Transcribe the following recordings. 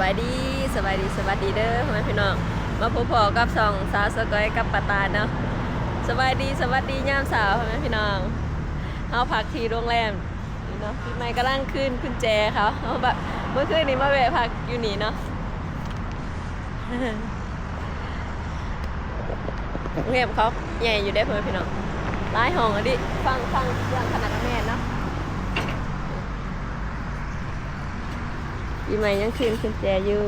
บายดีสบายดีสวัสดีเด้อพ่อแม่พี่น้องมาพบพอกับสองสาวสกอยกับปาตาเนาะสบายดีสวัสดีย่ามสาวพ่อแม่พี่น้องเอาพักที่โรงแรมนี่เนาะพี่ไม้กำลังขึ้นขึ้นแจเขาเอาแบบเมื่อคืนนี้มาแวะพักอยู่นี่เนาะโรงแรมเขาใหญ่อยู่ได้อพ่อแม่พี่น้องหลายห้องอะดิฟังฟังเรื่องขนาดแม่เนาะ ปีใหม่ยังคืนคุณแจอยู่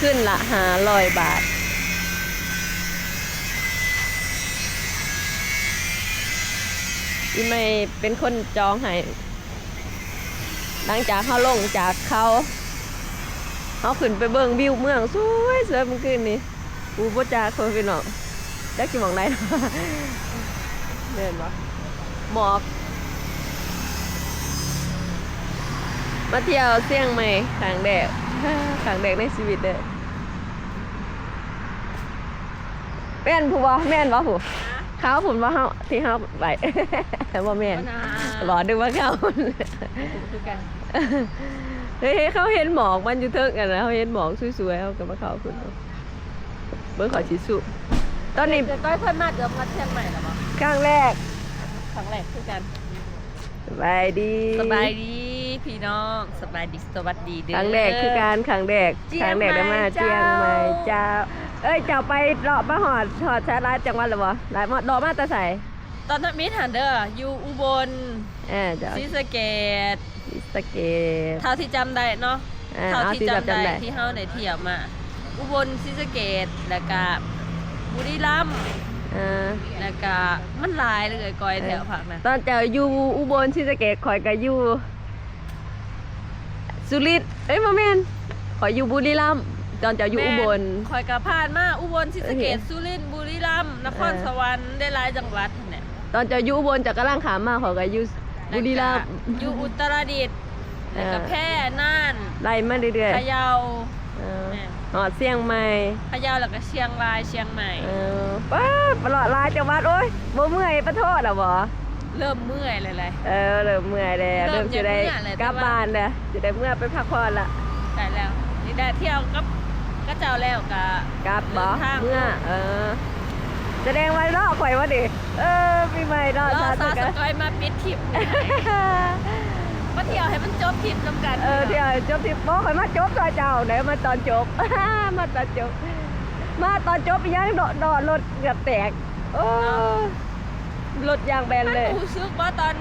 ขึ้นละหาลอยบาทปีใหม่เป็นคนจองให้ หลังจากเขาลงจากเขาเขาขึ้นไปเบิ่งวิวเมืองสวยสวยเมื่อคืนนี้อูบ่จาคนพี่น้อ จักกี่มองได้เนาะเดินวะหมอกมาเที่ยวเสี่ยงใหม่ขางแดดขางแดดในชีวิตเด้อแม่นผู้บ่แม่นบ่ผู้เขาผุนว่าเฮาที่เฮาไปแต่บ่แม่นรอดูว่าเขาคือกันเฮ้ยเขาเห็นหมอกมันอยู่เทิงกันนะเขาเห็นหมอกสวยๆเขาก็มาเขาคุณเบิ่งขอชิสุ ตอนนี้เดี๋ยวก้อยเพิ่นมาเดี๋ยวมาเชียงใหม่แล้วบ่ครั้งแรกครั้งแรกคือกันสบายดีสบายดีพี่น้องสบายดีสวัสดีเด้อครั้งแรกคือการครั้งแรกเจีคยรั้งงใหม่แรกได้มาเจ้าเจียงใหม่เจ้า เอ้ยเจ้าไปเลาะมาหอดหอดชาลาจังหวัดหรือบ่หลายมาเลาะมาแตะใส่ตอนนั้นมีทันเด้ออยู่อุบลเออเจ้าศรีสะเกษศรีสะเกษเท่าที่จำได้เนาะเออเท่าเอาที่ที่จำจำได้ได้ที่เฮาได้เที่ยวมาอุบลศรีสะเกษแล้วก็ บุรีรัมย์เออแล้วก็มันหลายเลยก้อยแถวภาคนั้นตอนเจ้าอยู่อุบลศรีสะเกษข่อยก็อยู่สุรินทร์เอ้ยบ่แม่นข่อยอยู่บุรีรัมย์ตอนเจ้าอยู่อุบลแม่นข่อยก็ผ่านมาอุบลศรีสะเกษโอเคสุรินทร์บุรีรัมย์นครเออสวรรค์ได้หลายจังหวัดนั่นแหละตอนเจ้าอยู่อุบลเจ้าก็ล่างขามมาข่อยก็อยู่บุรีรัมย์อยู่อุตรดิตถ์เออแล้วก็แพร่น่านไล่มาเรื่อยพะเยาๆเออแม่น หอดเสียงใหม่พะเยาแล้วก็เชียงรายเชียงใหม่ เออป้าปลอดลายจังหวัดโอ้ยบ่เมื่อยปะโทษอะบ่เริ่มเมื่อยเลยเลย เออเริ่มเมื่อยแล้วเริ่เริ่มมจะได้จะเมื่อยแล้วกลับแต่ว่าบ้านแล้วจะได้เมื่อไปพักผ่อนละใช่แล้ว นี่ได้เที่ยวกับก็เจ้าแล้วก็กลับบ่เดินทางเมื่อเออแสดงว่ารอข่อยว่าดิเออปีใหม่รอรอชาซาติสกันกอยมาปิดทริป มาเที่ยวให้มันจบทริปนํกันเออเดี๋ยวจบที่บ่ข่อยมาจบซอยเจ้าไหนมาตอนจบ มาตอนจบ มาตอนจบอีหยังดอดอรถเกือบแตกโอ้รถยางแบนมันเลยรู้สึกว่าตอน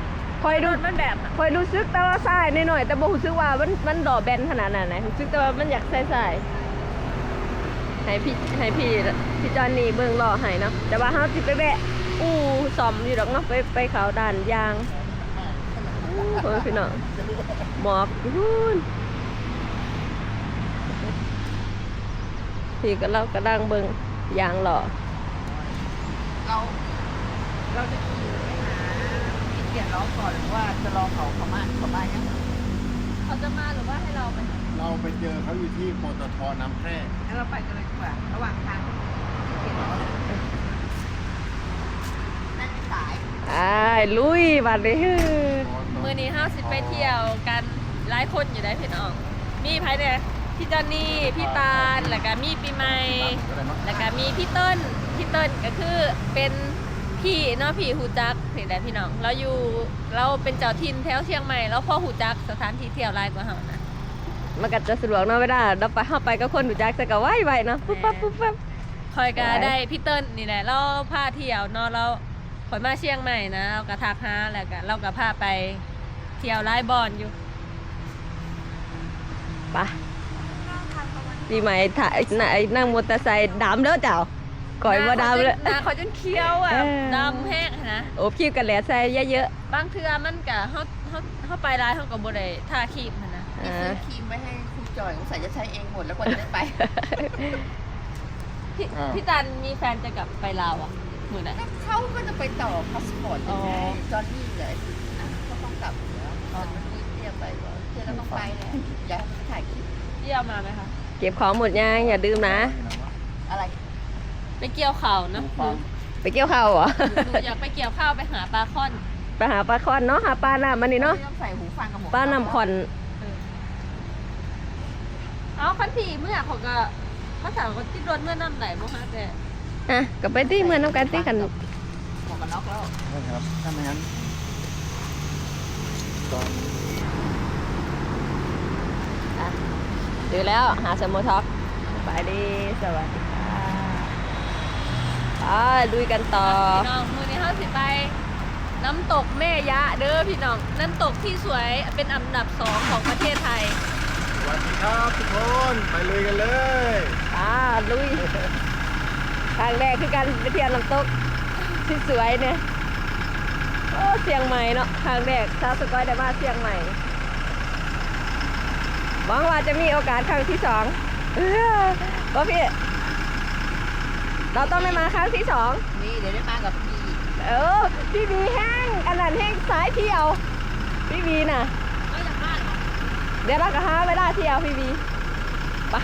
คอยรดูถมันแบบอะคอยรู้สึกแต่ว่าทรายนิดหน่อยแต่บ่รู้สึกว่ามันมันดอกแบนขนาดนั้นนะรู้สึกแต่ว่ามันอยากใส่ใส่ให้พี่ให้พี่พี่จอนนี่เบิ่งรอให้เนาะแต่ว่าเฮาสิไปแวะอู้ซ่อมอยู่ดอกเนาะไปไปเขาด่านยาง อู้โหพี่น้องหมอกอยู่นู่นพี่ก็เรากระดังเบิ่งยางหล่อเราเราจะขี่ไปหาพี่เกียรติร้องก่อนหรือว่าจะรอเขาเขามาเขามายังเขาจะมาหรือว่าให้เราไปเราไปเจอเขาอยู่ที่ปตทน้ำแพร่งั้นเราไปกันเลยดีกว่าระหว่างทางพี่เกียรติร้องนั่นสายอ้ายลุยบัดนี้ มื้อนี้ห้าสิไปเที่ยวกันหลายคนอยู่ได้พี่น้อง มีไผเนี่ยพี่จอนนี่พี่ตาลแล้วก็มีปีใหม่แล้วก็มีพี่เติ้ลพี่เติ้ลก็คือเป็นพี่เนาะพี่หูจักพี่ได้พี่น้องเราอยู่เราเป็นเจ้าถิ่นแถวเชียงใหม่แล้วพ่อหูจักสถานที่เที่ยวหลายกว่าเฮานะมันก็จะสะดวกเนาะเวลาเราไปเฮาไปกับคนรู้จักแต่ก็ไวไวเนาะปุ๊บปั๊บปุ๊บปั๊บคอยก็ได้ได้พี่เติ้ลนี่แหละเราพาเที่ยวเนาะเราคอยมาเชียงใหม่นะเราก็ทักหาแล้วก็เราก็พาไป เที่ยวหลายบอนอยู่ไปปีใหม่ถ่ายน่ะไอ้นั่งมอเตอร์ไซค์ดำเด้อเจ้าก่อยบ่ดำเลยหน้าเขาจนเคี้ยวอะเออดำแห้งนะโอ้คิวกันแหละใส่เยอะบางเทื่อมันก็เฮาเฮาเฮาไปร้านเฮาก็บ่ได้ทาครีมหั้นนะๆพี่อ่าซื้อครีมไว้ให้คุณจอยสงสัยจะใช้เองหมดแล้วกว่าจะได้ไปพี่อ่าพี่ตันมีแฟนจะกลับไปลาวอะมื้อนั้นก็เขาก็จะไปต่อพาสปอร์ตอ๋อจอนนี่เลย อยู่แล้วตอนนี้เตรียมไปว่าเที่ยวก็ต้องไปแหละอย่าให้ถ่ายคลิปเที่ยวมาไหมคะ เก็บของหมดยังอย่าดื่มนะ อะไรไปเกี่ยวเขาวเนอะฟังไปเกี่ยวข้าวเหรอ หนูอยากไปเกี่ยวข้าวไปหาปลาค่อน ไปหาปลาคอนเนาะหาปลาหน้ามันนี่เนาะไม่ต้องใส่หูฟังกับหมวกปลาน้ำคอนเอาคันที่เมื่อเขาก็ภาษาเขาที่รถเมื่อน้ำไหลบ่ฮะแต่อะกับไปตีเมือนน้ำกันตีกันหมวกกันน็อกแล้วนะครับถ้าไม่งั้น ตอนดูแล้วหาสมุทท็อกไปดีสวัสดีค่ะอ่าลุยกันต่อ พี่น้องมือนี้เขาสิไป น้ำตกแม่ยะเด้อพี่น้อง น้ำตกที่สวยเป็นอันดับสองของประเทศไทย สวัสดีครับทุกคนไปเลยกันเลยอ่าลุยทางแรกคือการไปเที่ยวน้ำตกที่สวยเนี่ยโอ้ เชียงใหม่เนาะทางแรกชาวสกอยได้มาเชียงใหม่หวังว่าจะมีโอกาสครั้งที่สองเออว่าพี่เราต้องได้มาครั้งที่สองนี่เดี๋ยวได้มากับพี่ เออพี่บีแห้งอันนั้นแห้งสายเที่ยว พี่บีน่ะก็อยากบ้านเหรอเดี๋ยวเราก็หาเวลาเที่ยวพี่บีไป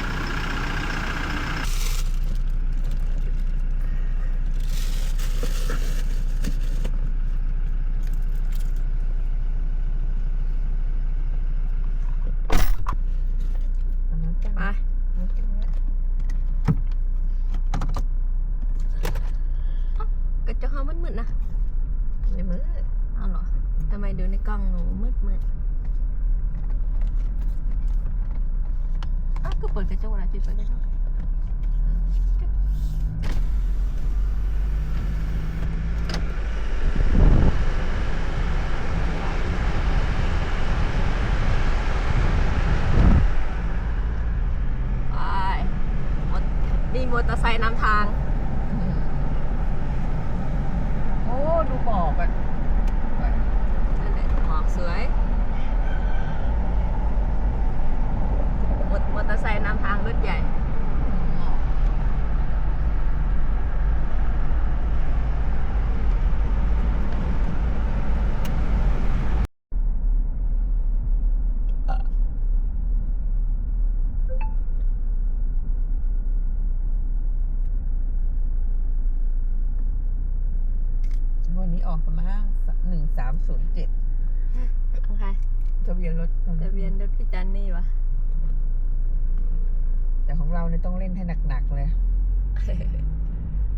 ไปกระจกเขามืดๆนะ ในมือ เอาเหรอทำไมดูใน กล้องหนูมืดๆอ้าวก็เปิดกระจกอะไรปิดเปิดกระจกไปมอนี่มอเตอร์ไซค์นำทาง โอ้ดูหมอกอะ นั่นแหละหมอกสวยมอมอเตอร์ไซค์นำทางรถใหญ่ หมอก วันนี้ออกประมาณหนึ่งสามศูนย์เจ็ดโอเคทะเบียนรถทะเบียนรถพี่จันนี่วะแต่ของเราเนี่ยต้องเล่นให้หนักๆเลย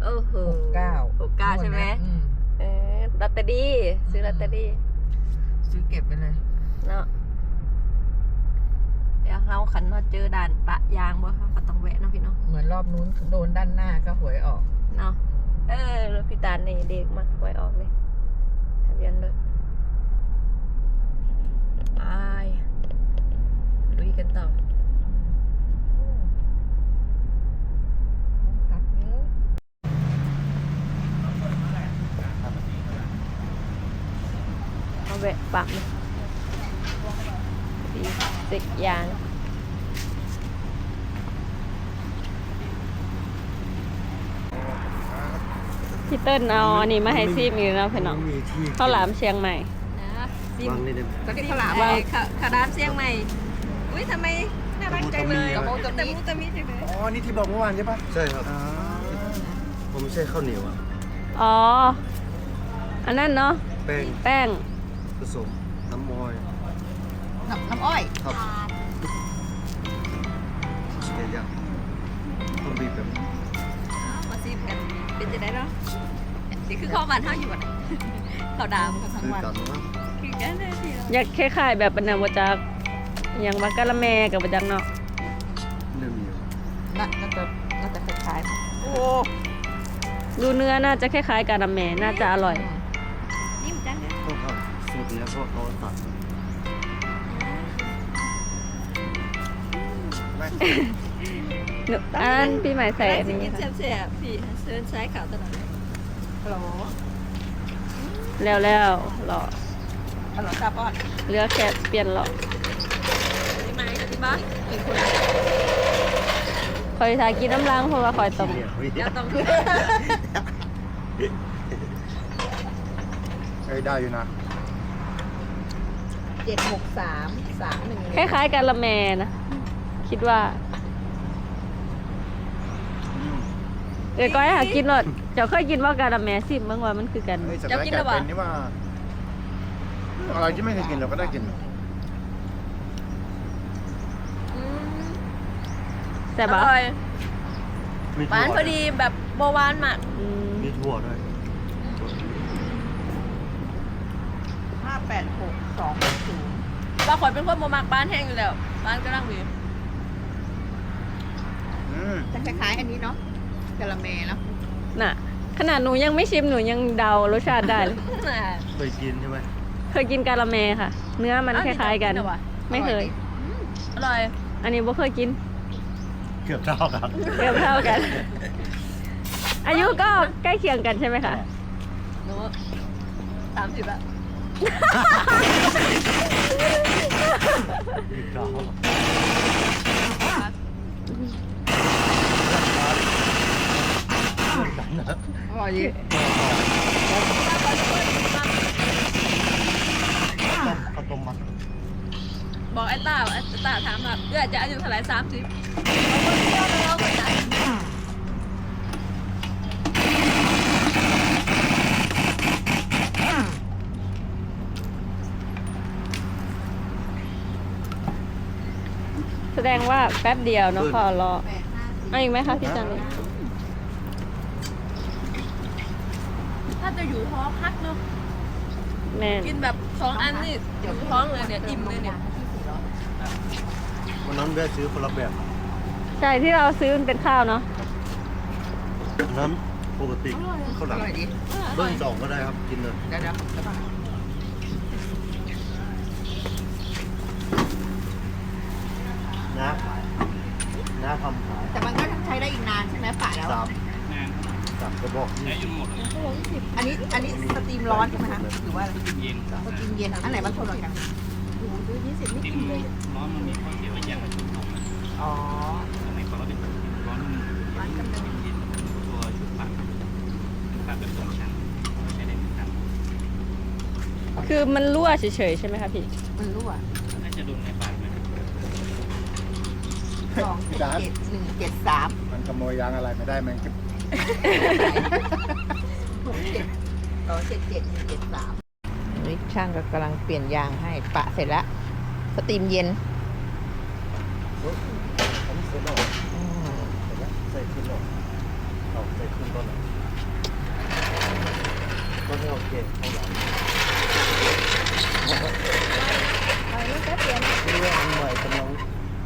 โอ้โหหกเก้าหกเก้าใช่ไหมอืมเออลอตเตอรี่ซื้อลอตเตอรี่ซื้อเก็บไปเลยเนาะเดี๋ยวเราขันมาเจอด่านปะยางบ่เขาก็ต้องแวะเนาะพี่เนาะเหมือนรอบนู้นโดนด้านหน้าก็หวยออกเนาะ เออรถพี่ตาลนี่เด็กมากไว้ออกเลยทะเบียนรถไปลุยกันต่อพักเยอะเอาแวะปั๊มดีสิกยาง พี่เติ้ลเอาอันนี้มาให้ซีมอีกแล้วพี่น้องมีที่ข้าวหลามเชียงใหม่ นะซิมวางนี่ได้ไหม ก็ที่ข้าวหลามไปขาขาดานเชียงใหม่ อุ้ยทำไมน่ารักจังเลยตะมูตะมูตะมิจังเลยอ๋อ นี่ที่บอกเมื่อวานใช่ปะใช่ครับผมไม่ใช่ข้าวเหนียวอะอ๋อ อันนั้นเนาะแป้งแป้งผสมน้ำมอยน้ำน้ำอ้อยครับเดี๋ยวยังต้องบีบแบบมาซิมกัน เป็นจะได้เนาะ นี่คือข้าวมันเท่าอยู่อะข้าวดามกับทั้งคือวันกันว่าคือกันเลยทีเดียวอยากคล้ายๆแบบเป็นนาวจักอย่างว่ากะละแมกับบัจักเนาะเนื้อเหนียวน่าน่าจะน่าจะคล้ายๆโอ้ดูเนื้อน่าจะคล้ายๆกะละแมน่าจะอร่อย นิ่มจังเลยต้องทำสูตรเนี้ยเพราะเขาตัดไม่หนูอันพี่ใหม่ใส่อันนี้ กินค่ะแซ่บๆพี่เชิญใช้ข่าวตลอด ฮัลโหลแล้วแล้วหล่อฮัลโหลจ้าป้อนเหลือแค่เปลี่ยนหล่อพี่ไม้ค่ะพี่บ้านเป็นคนละคอยทากินน้ำล้างเพราะว่าคอยต้มเหนียวแล้วต้องเอ้ยได้อยู่นะเจ็ดหกสามสามหนึ่งคล้ายๆกะละแมนะ คิดว่า อ เดี๋ยวก้อยหากินรสเจ้าเคยกินว่ากาละแมซิมเมื่อวานมันคือกันเฮ้ยสัตว์ร้ายกลายเป็นนี่ว่าอะไรที่ไม่เคยกินเราก็ได้กินอืมแต่อบ่ร่อยมีหวาถั่วนพอดีแบบโบหวานมากอืมมีถั่วด้วยห้าแปดหกสองศูนย์บางคนเป็นคนโมมักบ้านแห้งอยู่แล้วบ้านก็ร่างมีอืมจะคล้ายๆอันนี้เนาะ กะละแมเนาะน่ะ ขนาดหนูยังไม่ชิมหนูยังเดารสชาติได้เลยเคยกินใช่ไหมเคยกินกาละแมค่ะ เนื้อมันคล้ายๆกัน ไม่เคย อร่อย อันนี้บ่เคยกิน เกือบเท่าครับเกือบเท่ากัน อายุก็ใกล้เคียงกันใช่ไหมคะหนูสามสิบอะ อีกเก้า อร่อยดี ข้าวต้มมัดบอกไอ้ต้าไอ้ต้าถามแบบเพื่อจะอายุเท่าไหร่สามสิบเราคนไหนแสดงว่าแป๊บเดียวเนาะพอรอแปดห้าสิบเอาอีกไหมคะพี่จันนี่ถ้ จะอยู่ท้องพักเนาะแม่นกินแบบสองอันนี่อยู่ท้องเลยเนี่ยอิ่มเลยเนี่ยวันนั้นแวะซื้อคนละแบบใช่ที่เราซื้อมันเป็นข้าวเนาะน้ำปกติข้าวหอลามร่อยดีเบิ้ลสองก็ได้ครับกินเลย เดี๋ยวเดี๋ยวเดี๋ยวก่อน น้าขายน้าทำขาย แต่มันก็ใช้ได้อีกนานใช่ไหมป่าแล้ว สาม สามกระบอกนี่อันนี้อันนี้สตรีมร้อนใช่ไหมคะหรือว่าอะไรสตรีมเย็นอันไหนมันทนกว่ากันโอ้โหดูยี่สิบไม่กินเลยร้อนมันมีข้อเสียว่าแยกกับชุดนมนะอ๋อสมัยก่อนก็เป็นร้อนมันร้อนกันเป็นเย็นตัวชุดปากปากแบบสองชั้นใช้ได้เหมือนกันคือมันรั่วเฉยๆใช่ไหมคะพี่มันรั่วน่าจะโดนในปากไหมสองเจ็ดเจ็ดหนึ่งเจ็ดสามมันขโมยยางอะไรไม่ได้มันก็ หกเจ็ดสองเจ็ดเจ็ดหนึ่งเจ็ดสามนี่ช่างก็กำลังเปลี่ยนยางให้ปะเสร็จแล้วสตรีมเย็นเสร็จแล้วอืมเสร็จแล้วใส่ขึ้นแล้วเอาใส่ขึ้นต้นไหนก็ให้โอเคข้าวหลามนี่ว่าอันใหม่กำลัง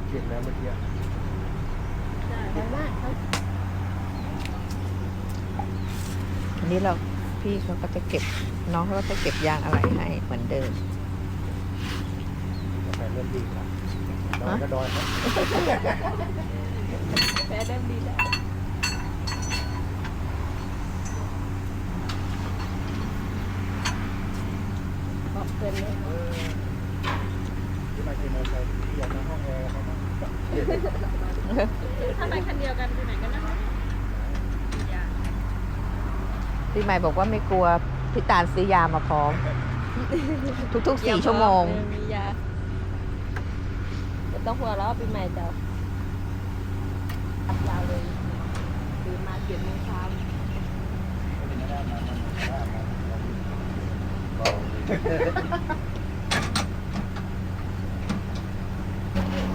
เปลี่ยนแล้วเมื่อกี้อัน นี้เราพี่เขาก็จะเก็บน้องเขาก็จะเก็บยางอะไรให้เหมือนเดิมกาแฟเริ่มดีครับดอยก็ดอยครับแพ้ได้ดีแล้วบอกเพื่อนเลยที่มากินมอเตอร์ไซค์ที่อยากนั่งห้องแอร์เขาบ้างถ้าไปคันเดียวกันไปไหนกันนะ พี่ใหม่บอกว่าไม่กลัวพี่ตาลซื้อยามาพร้อม ทุกๆสี่ชั่วโมง มียาไม่ต้องห่วงแล้วปีใหม่จะอัดยาวเลยตื่นมาเจ็ดโมงเช้า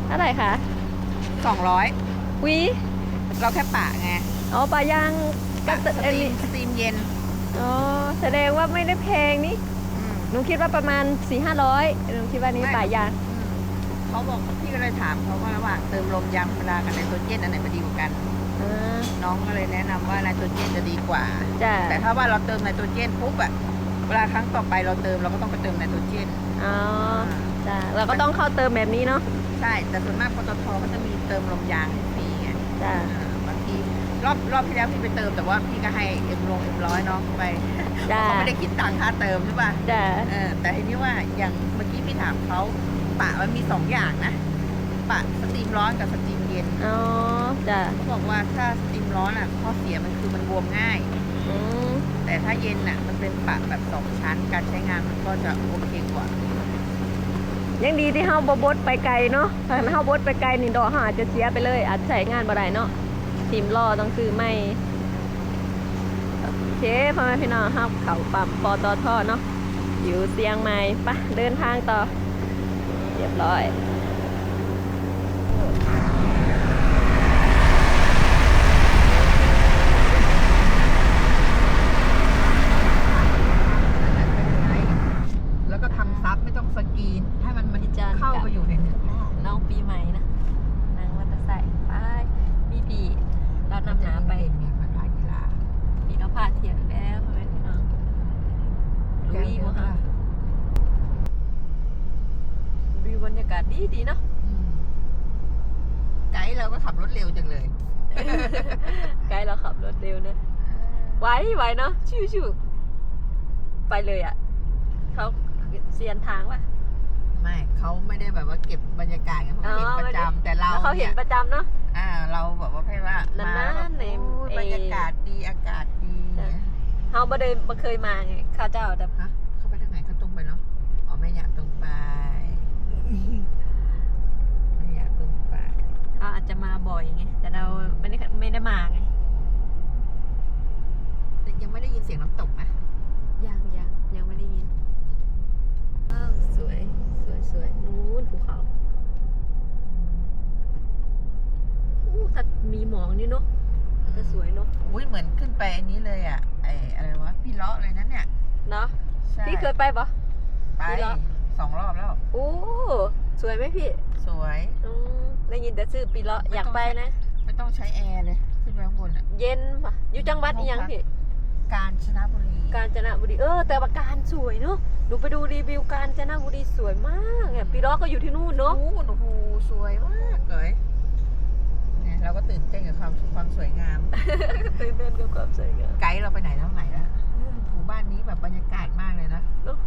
เท่าไหร่คะสองร้อยวิเราแค่ปะไง อ๋อปลาย่าง ก็สอันตรีนี้มสตรีมเย็นอ๋อแสดงว่าไม่ได้แพงนี่อืม หนูคิดว่าประมาณสี่ห้าร้อยหนูคิดว่านี่ไม่ปลาย่างเขาบอกพี่ก็เลยถามเขาว่าระหว่างเติมลมยางธรรมดากับไนโตรเจนอันไหนมันดีกว่ากัน อ่าน้องก็เลยแนะนำว่าไนโตรเจนจะดีกว่า จ้ะแต่ถ้าว่าเราเติมไนโตรเจนปุ๊บอะเวลาครั้งต่อไปเราเติมเราก็ต้องไปเติมไนโตรเจนอ๋อจ้ะเราก็ต้องเข้าเติมแบบนี้เนาะใช่แต่ส่วนมากปตทก็จะมีเติมลมยางให้ฟรีไงจ้ะอ่าบางที รอบรอบที่แล้วพี่ไปเติมแต่ว่าพี่ก็ให้เอ็มลงเอ็มร้อยน้องไปจ้ะเขาไม่ได้คิดตังค่าเติมใช่ป่ะจ้ะเออแต่ทีนี้ว่าอย่างเมื่อกี้พี่ถามเขาปะมันมีสองอย่างนะ ปะสตรีมร้อนกับสตรีมเย็นอ๋อจ้ะเขาบอกว่าถ้าสตรีมร้อนอะข้อเสียมันคือมันบวมง่าย อืมแต่ถ้าเย็นอะ มันเป็นปะแบบสองชั้นการใช้งานมันก็จะโอเคกว่า ยังดีที่เฮาบ่บดไปไกลเนาะถ้าเฮาบดไปไกลนี่ดอกเฮาอาจจะเสียไปเลย อาจใช้งานบ่ได้เนาะ ทีมล่อต้องซื้อไม่โอเคพ่อแม่พี่น้องห้าเขาปรับปอตอท่อเนาะอยู่เตียงใหม่ปะเดินทางต่อ เรียบร้อย ชิวชิวๆไปเลยอะเขาเซียนทางป่ะไม่เขาไม่ได้แบบว่าเก็บบรรยากาศไงเขาเห็นอ๋อประจำแต่เราแล้วเขาเห็นยประจำเนาะอ่า เราแบบว่าให้ว่านานๆมาแล้วแบบในโอ้ยเอ่อบรรยากาศดีอากาศดีใช่เขาบ่ได้บ่เคยมาไงข้าเจ้าแต่ฮะเขาไปทางไหนเขาตรงไปเนาะอ๋อไม่อยากตรงไปไม่อยากตรงไปเขาอาจจะมาบ่อยไงแต่เราไม่ได้ไม่ได้มาไงแต่ ยังไม่ได้ยินเสียงน้ำตกนะยังยังยังไม่ได้ยินอ้าวสวยสวยสวยนู้นภูเขาอู้แต่มีหมอกนี่เนาะแต่สวยเนาะอุ้ยเหมือนขึ้นไปอันนี้เลยอะไออะไรวะพี่เลาะเลยนั่นเนี่ยเนาะใช่พี่เคยไปปะไปพี่เลาะสองรอบแล้วโอ้สวยไหมพี่ สวยอืมได้ยินแต่ชื่อปีเลาะไม่ต้องอยากไปนะ ไม่ต้องใช้แอร์เลยขึ้นไปข้างบนอะ เย็นปะอยู่จังหวัดอีหยังพี่ กาญจนบุรี กาญจนบุรีเออ แต่ว่าการสวยเนาะหนูไปดูรีวิวกาญจนบุรีสวยมากเนี่ยปีเลาะก็อยู่ที่นู่นเนาะโอ้โหโอ้โหสวยมากเลยเนี่ยเราก็ตื่นเต้นกับความความสวยงาม ตื่นเต้นกับความสวยงามไกด์เราไปไหนแล้วไหนแล้วหมู่บ้านนี้แบบบรรยากาศมากเลยนะเนาะ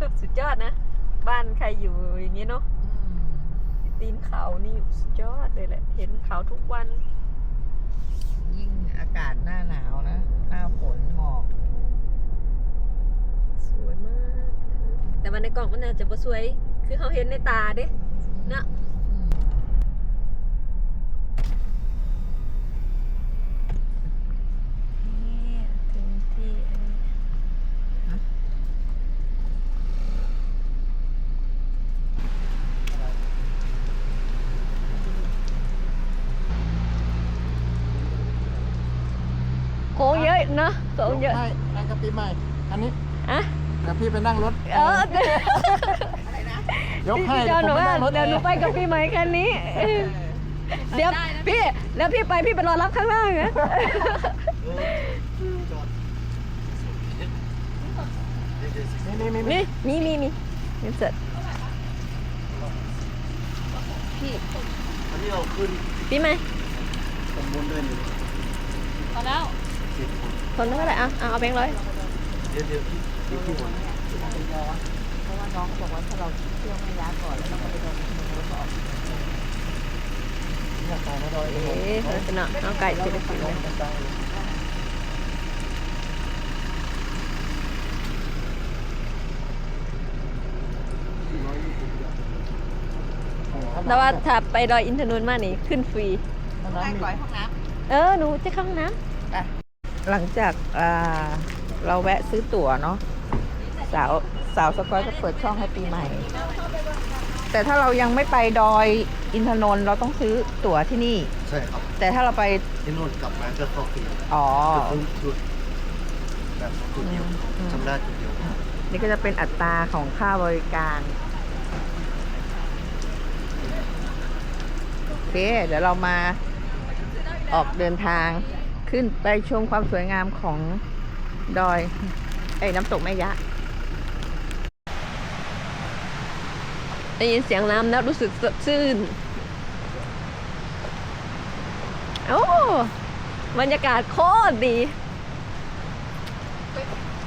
ตึกสุดยอดนะ บ้านใครอยู่อย่างงี้เนาะอืมตีนเขานี่สุดยอดเลยแหละ เห็นเขาทุกวัน ยิ่งอากาศหน้าหนาวนะ หน้าฝนหมอก สวยมาก แต่ว่าในกล่องมันอาจะบ่สวย คือเขาเห็นในตาเด้เนาะ อืม นี่ถึงที่อันนี้โค้ง เยอะเนอะโค้งเยอะให้นั่งกับปีใหม่ อันนี้อะเดี๋ยวพี่ไปนั่งรถ เออเดี๋ยวยกให้เดี๋ยวหนูผมไปว่านั่งรถเดี๋ยวหนูไปกับพี่ไหมคันนี้ เดี๋ยวพี่แล้วพี่ไปพี่ไปรอรับข้างล่างนะนี่นี่นี่นี่มีมีมีมีเสร็จอันนี้เราขึ้นพี่ไหมตำบลด้วยนี่พอแล้วสิบ คนนึงก็ได้อะเอาแบงค์ร้อยเดี๋ยวเดี๋ยวพี่เดี๋ยวพี่หมดเพราะว่าน้องบอกว่าถ้าเราเที่ยวไม่ยาก่อนแล้วเราก็ไปโดนขโมยรถออกอยากไปนะดอยเอ๊ะเฮ้ยเป็นาะเอาไก่สิได้กินเลยแต่ว่าถ้าไปดอยอินทนนท์มานี่ขึ้นฟรีได้ก่อยห้องน้ำเออหนูจะเข้าห้องน้ำ หลังจากอ่าเราแวะซื้อตั๋วเนาะสาวสาวสกอยก็เปิดช่องให้ปีใหม่ แต่ถ้าเรายังไม่ไปดอยอินทนนท์เราต้องซื้อตั๋วที่นี่ ใช่ครับแต่ถ้าเราไปที่นู่นกลับมาก็เข้าฟรีอ๋อจุดจุดแบบจุดเดียวอืมชำระจุดเดียวนี่ก็จะเป็นอัตราของค่าบริการ โอเค เดี๋ยวเรามาออกเดินทาง ขึ้นไปชมความสวยงามของดอยเอ้ยน้ำตกแม่ยะำได้ยินเสียงน้ำแล้วรู้สึกสดชื่น โอ้บรรยากาศโคตรดี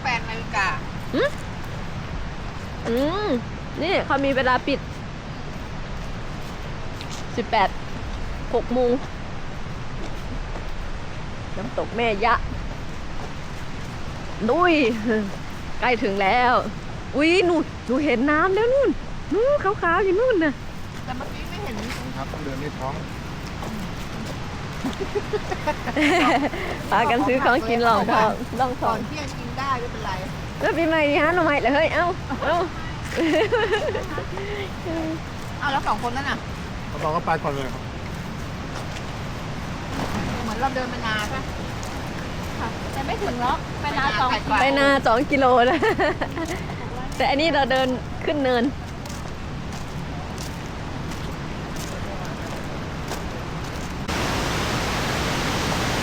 แปดนาฬิกาอืมนี่เขามีเวลาปิดสิบแปดหกโมง น้ำตกแม่ยะดุยใกล้ถึงแล้ว อุ้ยนู่นหนูเห็นน้ำแล้วนู่นนู่นขาวๆอยู่นู่นน่ะแต่เมื่อกี้ไม่เห็นครับเดินในท้องพากันซื้อของกินลองทองลองทก่อองนเที่ยงกินได้ไม่เป็นไรแล้วปีใหม่นี่ฮะหน่อไม้เลยเฮ้ยเอ้าเอ้าเอาแล้วสองคนนั่นน่ะเราก็ไปก่อนเลยครับ เหมือนเราเดินไปนาปะแต่ไม่ถึงหรอกไปนาสองไปไปนาสองกิโลนะแต่อันนี้เราเดินขึ้นเนิน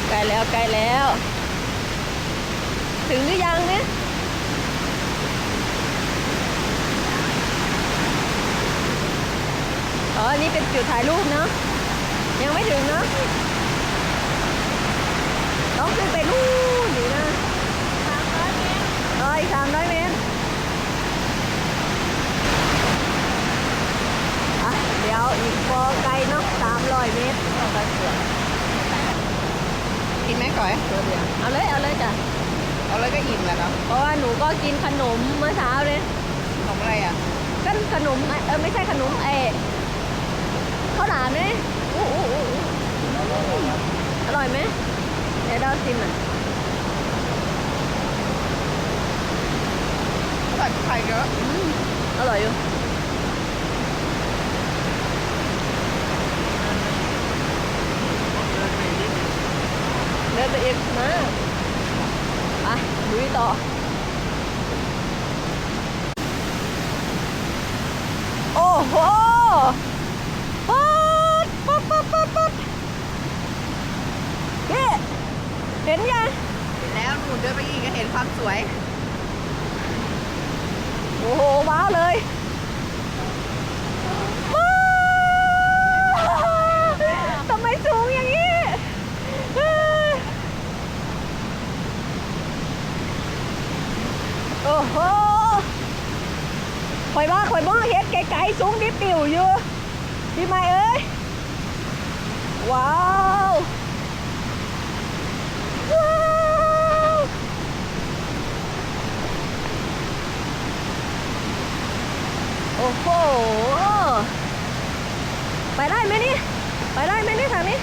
ใกล้แล้วใกล้แล้ว ถึงหรือยังเนี่ยอ๋ออันนี้เป็นจุดถ่ายรูปเนาะยังไม่ถึงเนาะ ต้องขึ้นไปนู่นดีนะเอออีกสามร้อยเมตรอะเดี๋ยวอีกพอไกลเนาะสามร้อยเมตรเอาไปเสือกินไหมก่อยตัวเดียวเอาเลยเอาเลยจ้ะเอาเลยก็อิ่มแล้วเนาะเพราะว่าหนูก็กินขนมเมื่อเช้าเลยขนมอะไรอะก็ขนมไอ้เออไม่ใช่ขนมเออข้าวหลามเนี่ยอู้อู้อู้อู้อร่อยไหม เดี๋ยวเราชิมอะใส่ไข่เยอะอร่อยอยู่เดินไปอีกมาไปลุยต่อโอ้โหปัดปัดปัดปัดปัดพี่เห็นยัง เห็นแล้วหนูเดินไปอีกก็เห็น ความสวย โอ้โหว้าวเลยว้าวทำไมสูงอย่างนี้โอ้โหข่อยบ้าข่อยบ้าเฮ็ดไกลๆสูงดิบปิวอยู่พี่ไม่เอ้ย ว้าว ว้าว โอ้โห ไปได้ไหมนี่ ไปได้ไหมนี่ทางนี้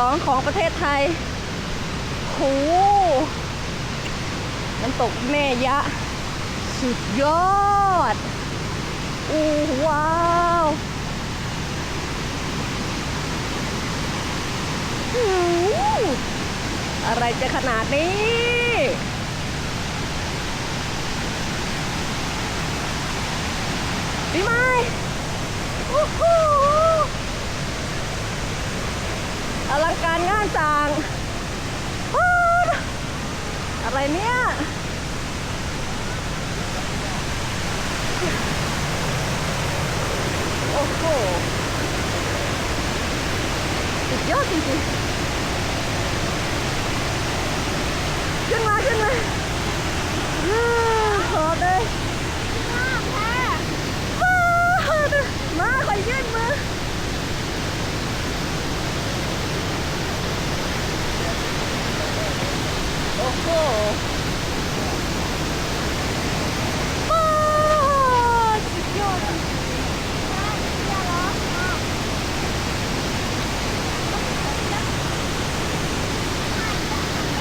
2 ของประเทศไทยโหน้ำตกแม่ยะ สุดยอดอู้ว้าวอะไรจะขนาดนี้พี่หม้โอ้โห อลังการงานสร้างอะไรเนี่ยโอ้โหสุดยอดจริงๆขึ้นมาขึ้นมาอ่าขอบเลยว้าวมาขอยื่นมือ โอ้โหว้าวสุดยอดจริงๆ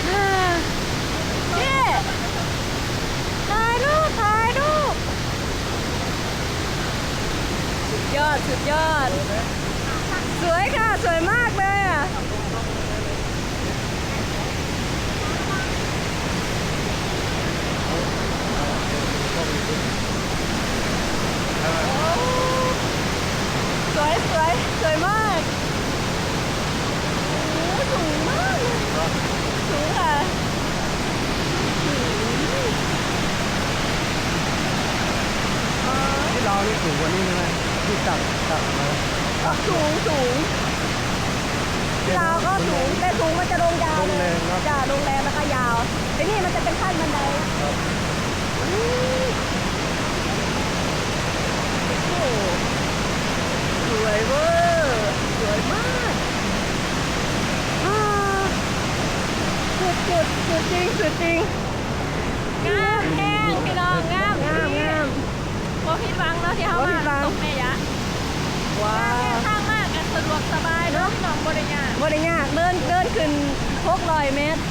นี่ถ่ายรูปถ่ายรูปสุดยอด สุดยอด สูงสูงยาวก็สูงแต่สูงมันจะลงยาว ลงแรงครับ จะลงแรงแล้วก็ยาวไอ้นี่มันจะเป็นขั้นบันไดอืมโอ้ สวยเวอร์สวยมากอ่าสุดสุดสุดจริงสุดจริงงามแห้งพี่น้องงามงามงามบ่ผิดหวังเนาะที่เฮามาดหวังตกแม่ยะว้าวทางมากกันสะดวกสบายเนาะพี่น้องบ่ได้ยากบ่ได้ยากเดินเดินขึ้น600เมตร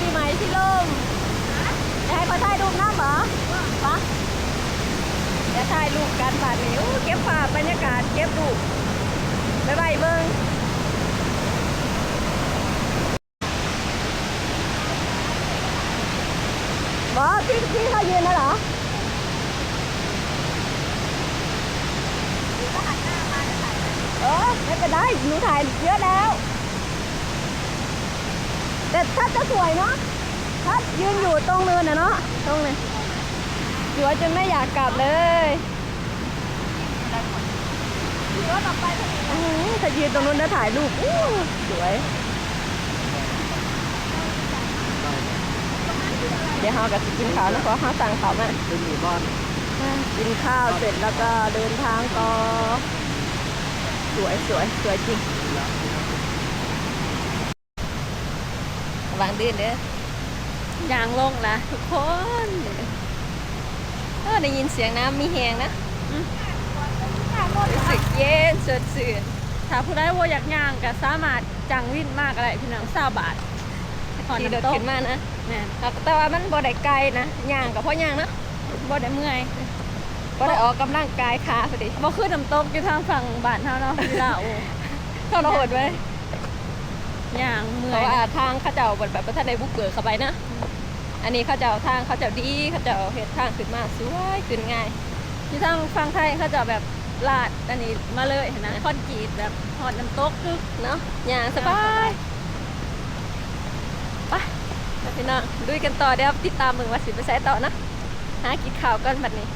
ปีใหม่ที่ร่มจะให้เขาถ่ายรูปน้ำเหรอปะเดี๋ยวถ่ายรูปกันบาดนี้เก็บภาพบรรยากาศเก็บรูปบ๊ายบายเบิ้งบอพี่พี่เขายืนแล้วเหรอเออไม่เป็นไรหนูถ่ายเยอะแล้ว แต่ถ้าจะสวยเนาะถ้ายืนอยู่ตรงเนินนะเนาะตรงเลยสวยจนไม่อยากกลับเลยอื้อหือถ้ายืนตรงนู้นแล้วถ่ายรูปสวย เดี๋ยวเรากับกินข้าวนะขอห้าสั่งข้าวมาเป็นหมู่บ้านกินข้าวเสร็จแล้วก็เดินทางต่อสวยสวยสวยจริงระ วังดื้นเด้อยางลงละทุกคนเออได้ยินเสียงน้ำมีแหงนะอืมรู้สึกเย็นสดชื่นถ้าผู้ใดบ่อยากย่างก็สามารถจังวินมากอะไรพี่น้อง20บาทขอที่เดินน้ำตกขึ้นมานะแม่นแต่ว่ามันบ่ได้ไกลนะย่างกับพ่อย่างนะบ่ได้เมื่อยบ่ได้ออกกำลังกายขาพอดีบ่คือน้ำตกอยู่ทางฝั่งบ้านเฮาเนาะเวลาโอ้ทรหดไว้ ย่างเมื่เพอยราะว่าทางเขาเจ้าแบบแบบประทันในบุกเบิกเข้าไปนะ อันนี้เขาเจ้าทางเขาเจ้าดีเขาเจ้าเฮ็ดทางขึ้นมาสวยขึ้นง่ายอยู่ทางฝั่งไทยเขาจะแบบลาดอันนี้มาเลยเห็นนะคอนกรีตแบบหอดน้ำตกคือเนาะย่างสบายไปไปพี่น้องดุยกันต่อเดี๋ยวติดตามมึงว่าสิไปใช้ต่อนะหากินข้าวกันบัดนี้